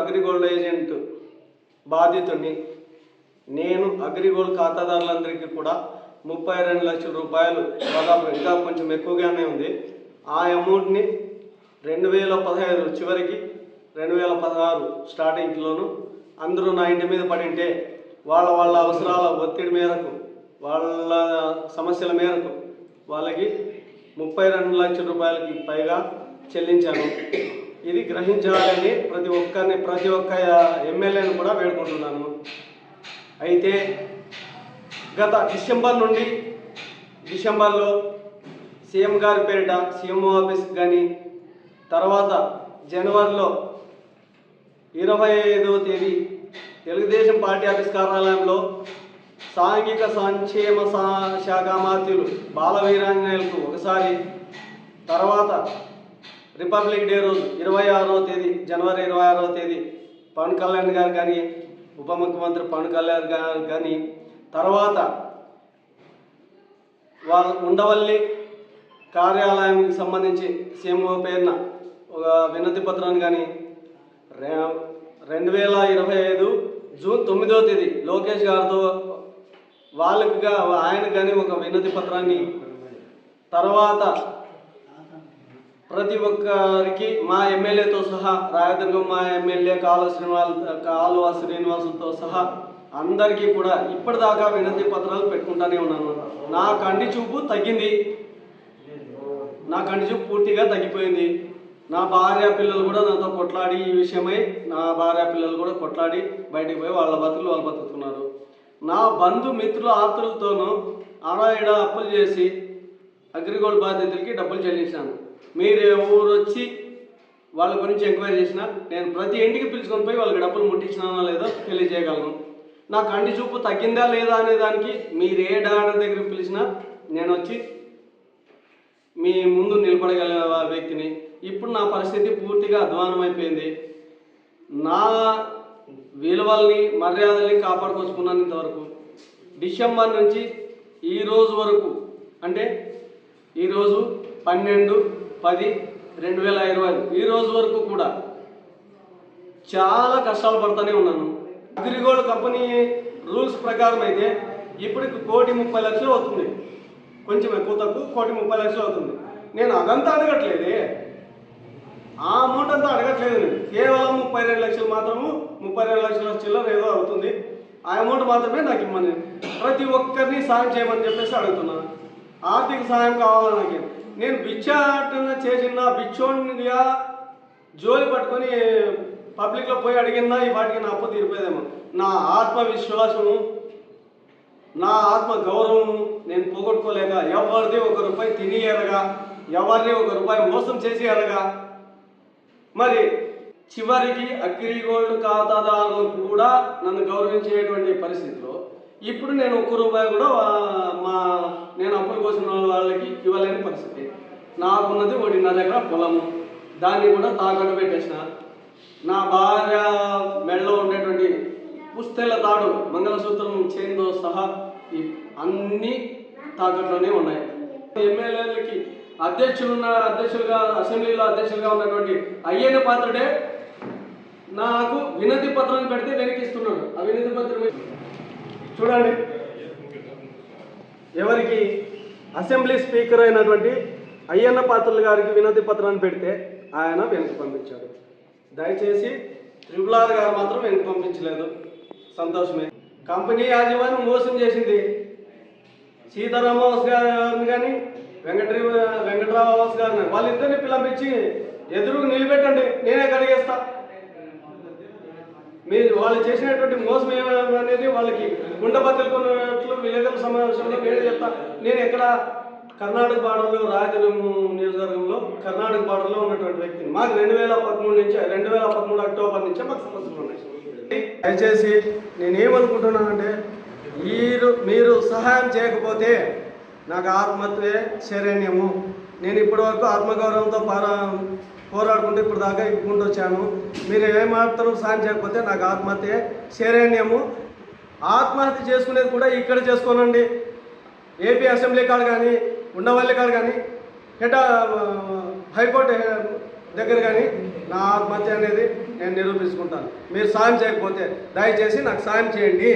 AgriGold agent బాధితుడిని నేను అగ్రిగోల్డ్ ఖాతాదారులందరికీ కూడా ముప్పై రెండు లక్షల రూపాయలు దాదాపు ఇంకా కొంచెం ఎక్కువగానే ఉంది. ఆ అమౌంట్ని రెండు వేల పదహైదు చివరికి రెండు వేల పదహారు స్టార్టింగ్లోను అందరూ నా ఇంటి మీద పడింటే వాళ్ళ వాళ్ళ అవసరాల ఒత్తిడి మేరకు వాళ్ళ సమస్యల మేరకు వాళ్ళకి ముప్పై రెండు లక్షల రూపాయలకి పైగా చెల్లించాను. ఇది గ్రహించాలని ప్రతి ఒక్కరిని ప్రతి ఒక్క ఎమ్మెల్యేని కూడా వేడుకుంటున్నాను అయితే గత డిసెంబర్ నుండి డిసెంబర్లో సీఎం గారి పేరిట సీఎం ఆఫీస్ కానీ తర్వాత జనవరిలో ఇరవై ఐదవ తేదీ తెలుగుదేశం పార్టీ ఆఫీస్ కార్యాలయంలో సాంఘిక సంక్షేమ సా- శాఖ మాత్రులు బాల వీరాంజనేయులకు ఒకసారి తర్వాత రిపబ్లిక్ డే రోజు ఇరవై ఆరో తేదీ జనవరి ఇరవై ఆరో తేదీ పవన్ కళ్యాణ్ గారు కానీ ఉప ముఖ్యమంత్రి పవన్ కళ్యాణ్ గారు కానీ తర్వాత వాళ్ళ ఉండవల్లి కార్యాలయానికి సంబంధించి సీఎంఓ పేరున ఒక వినతి పత్రాన్ని కానీ రెండు వేల ఇరవై ఐదు జూన్ తొమ్మిదో తేదీ లోకేష్ గారితో వాళ్ళకి ఆయనకు కానీ ఒక వినతి పత్రాన్ని తర్వాత ప్రతి ఒక్కరికి మా ఎమ్మెల్యేతో సహా రాయదుర్గం మా ఎమ్మెల్యే కాలువ శ్రీనివాస్ కాలువ శ్రీనివాసులతో సహా అందరికీ కూడా ఇప్పటిదాకా వినతి పత్రాలు పెట్టుకుంటానే ఉన్నాను. నా కంటి చూపు తగ్గింది. నా కంటి చూపు పూర్తిగా తగ్గిపోయింది. నా భార్య పిల్లలు కూడా నాతో కొట్లాడి ఈ విషయమై నా భార్య పిల్లలు కూడా కొట్లాడి బయటికి పోయి వాళ్ళ బతుకులు వాళ్ళు బతుకుతున్నారు. నా బంధు మిత్రుల ఆస్తులతోనూ ఆడ అప్పులు చేసి అగ్రిగోల్డ్ బాధితులకి డబ్బులు చెల్లించాను. మీరు ఊరు వచ్చి వాళ్ళ గురించి ఎంక్వైరీ చేసినా నేను ప్రతి ఇంటికి పిలుచుకొని పోయి వాళ్ళకి డబ్బులు ముట్టించినానో లేదో తెలియజేయగలను. నా కంటి చూపు తగ్గిందా లేదా అనే దానికి మీరు ఏ డాక్టర్ దగ్గర పిలిచినా నేను వచ్చి మీ ముందు నిలబడగల వ్యక్తిని. ఇప్పుడు నా పరిస్థితి పూర్తిగా అధ్వానం అయిపోయింది నా విలువల్ని మర్యాదల్ని కాపాడుకొచ్చుకున్నాను ఇంతవరకు డిసెంబర్ నుంచి ఈ రోజు వరకు అంటే ఈరోజు పన్నెండు పది రెండు వేల ఇరవై. ఈ రోజు వరకు కూడా చాలా కష్టాలు పడుతూనే ఉన్నాను. అగ్రిగోల్డ్ కంపెనీ రూల్స్ ప్రకారం అయితే ఇప్పటికి కోటి ముప్పై లక్షలు అవుతుంది. కొంచెం ఎక్కువ తక్కువ కోటి ముప్పై లక్షలు అవుతుంది. నేను అదంతా అడగట్లేదే. ఆ అమౌంట్ అంతా అడగట్లేదు నేను. కేవలం ముప్పై రెండు లక్షలు మాత్రము ముప్పై రెండు లక్షల చిల్లర ఏదో అవుతుంది. ఆ అమౌంట్ మాత్రమే నాకు ఇమ్మని. ప్రతి ఒక్కరిని సాయం చేయమని చెప్పేసి అడుగుతున్నాను ఆర్థిక సాయం కావాలా నాకు? నేను బిచ్చాటన చేసిన బిచ్చోనిగా జోలి పట్టుకొని పబ్లిక్లో పోయి అడిగినా ఈ వాటికి నా అప్పు తీరిపోయేదేమో. నా ఆత్మవిశ్వాసము నా ఆత్మ గౌరవము నేను పోగొట్టుకోలేక ఎవరిది ఒక రూపాయి తిని ఎరగా ఎవరిని ఒక రూపాయి మోసం చేసి ఎరగా. మరి చివరికి అగ్రిగోల్డ్ ఖాతాదారులు కూడా నన్ను గౌరవించేటువంటి పరిస్థితిలో ఇప్పుడు నేను ఒక్క రూపాయి కూడా మా నేను అప్పులు కోసిన వాళ్ళకి ఇవ్వలేని పరిస్థితి. నాకున్నది నా దగ్గర పొలము. దాన్ని కూడా తాకట్టు పెట్టేసిన. నా భార్య మెడలో ఉండేటువంటి పుస్తెల తాడు మంగళసూత్రం చైన్తో సహా ఈ అన్ని తాకట్లోనే ఉన్నాయి. ఎమ్మెల్యేలకి అధ్యక్షులున్న అధ్యక్షులుగా అసెంబ్లీలో అధ్యక్షులుగా ఉన్నటువంటి అయ్యన్న పాత్రుడే నాకు వినతి పత్రాన్ని పెడితే వెనకిస్తున్నాడు ఆ వినతి పత్రం చూడండి. ఎవరికి అసెంబ్లీ స్పీకర్ అయినటువంటి అయ్యన్న పాత్రలు గారికి వినతి పత్రాన్ని పెడితే ఆయన వెనక్కి పంపించాడు. దయచేసి త్రిపులార్ గారు మాత్రం వెనక్కి పంపించలేదు. సంతోషమే. కంపెనీ యాజమాన్యం మోసం చేసింది. సీతారామవాస్ గారిని కానీ వెంకటరీ వెంకటరామవాస్ గారిని వాళ్ళిద్దరిని పిలంపించి ఎదురు నిలబెట్టండి. నేనే కడిగేస్తా. మీరు వాళ్ళు చేసినటువంటి మోసం ఏమనేది వాళ్ళకి గుండెబద్దలు కొన్నట్లు విలేకరుల సమావేశంలో నేనే చెప్తా. నేను ఎక్కడ కర్ణాటక బార్డర్లో రాయదుర్గం నియోజకవర్గంలో కర్ణాటక బార్డర్లో ఉన్నటువంటి వ్యక్తిని. మాకు రెండు వేల పదమూడు నుంచి రెండు వేల పదమూడు అక్టోబర్ నుంచే మాకు సమస్యలు ఉన్నాయి. దయచేసి నేనేమనుకుంటున్నానంటే మీరు మీరు సహాయం చేయకపోతే నాకు ఆత్మత్వే శరణ్యము. నేను ఇప్పటివరకు ఆత్మగౌరవంతో పారా పోరాడుకుంటూ ఇప్పుడు దాకా ఇప్పుకుంటూ వచ్చాను. మీరు ఏమాత్రం సాయం చేయకపోతే నాకు ఆత్మహత్య శరణ్యము. ఆత్మహత్య చేసుకునేది కూడా ఇక్కడ చేసుకోనండి. ఏపీ అసెంబ్లీ కాడ కానీ ఉండవల్లి కాడ కానీ హెడ్ హైకోర్టు దగ్గర కానీ నా ఆత్మహత్య అనేది నేను నిరూపించుకుంటాను. మీరు సాయం చేయకపోతే దయచేసి నాకు సాయం చేయండి.